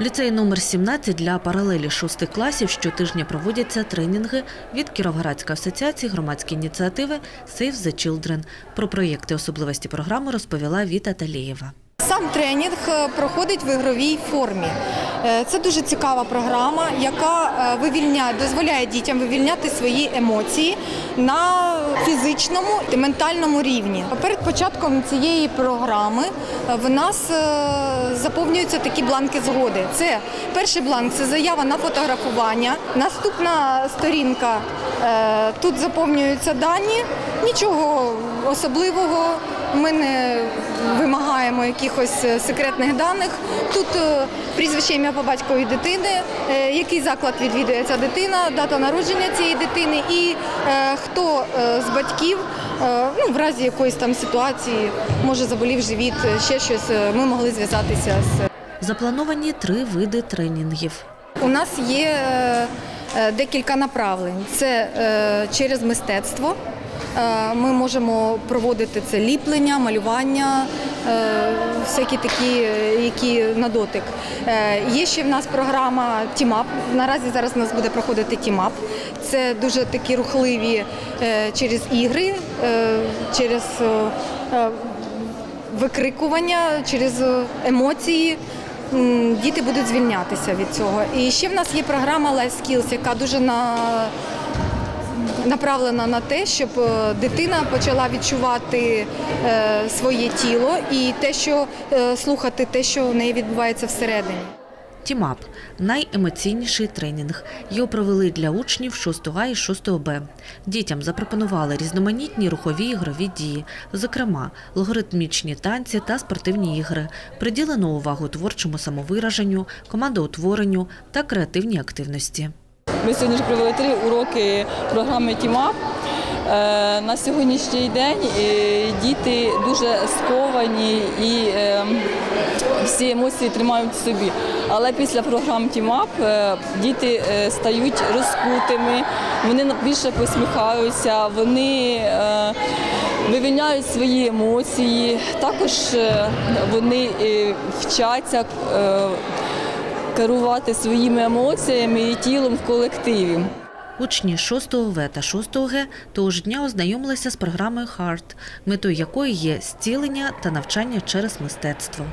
В ліцеї номер 17 для паралелі шостих класів щотижня проводяться тренінги від Кіровоградської асоціації громадської ініціативи Save the Children. Про проєкти особливості програми розповіла Віта Талієва. Сам тренінг е, проходить в ігровій формі. Е, Це дуже цікава програма, яка е, вивільняє, дозволяє дітям вивільняти свої емоції на фізичному і ментальному рівні. Перед початком цієї програми в нас заповнюються такі бланки згоди. Це перший бланк це заява на фотографування. Наступна сторінка тут заповнюються дані. Нічого особливого. Ми не вимагаємо якихось е, секретних даних. Тут е, прізвище ім'я по батькові дитини, е, який заклад відвідує ця дитина, дата народження цієї дитини і хто з батьків ну, в разі якоїсь там ситуації, може заболів живіт, ще щось, ми могли зв'язатися з Заплановані три види тренінгів. у нас є декілька направлень. Це через мистецтво. Е, Ми можемо проводити це ліплення, малювання, е, всякі такі, е, які на дотик. Є ще в нас програма Тімап. Наразі зараз у нас буде проходити Тімап. Це дуже такі рухливі через ігри, через викрикування, через емоції. Діти будуть звільнятися від цього. І ще в нас є програма Life Skills, яка дуже на... направлена на те, щоб е, дитина почала відчувати е, своє тіло і те, що е, слухати те, що в неї відбувається всередині. Тімап найемоційніший тренінг. Його провели для учнів 6 А і 6 Б. Дітям запропонували різноманітні рухові ігрові дії, зокрема логаритмічні танці та спортивні ігри. Приділено увагу творчому самовираженню, командоутворенню та креативній активності. Ми сьогодні ж провели три уроки програми Тімап. Е, На сьогоднішній день е, діти дуже сковані і е, всі емоції тримають в собі. Але після програм Тімап діти стають розкутими, вони більше посміхаються, вони вивільняють свої емоції. Також вони вчаться керувати своїми емоціями і тілом в колективі. Учні 6 В та 6 Г того ж дня ознайомилися з програмою ХАРТ, метою якої є зцілення та навчання через мистецтво.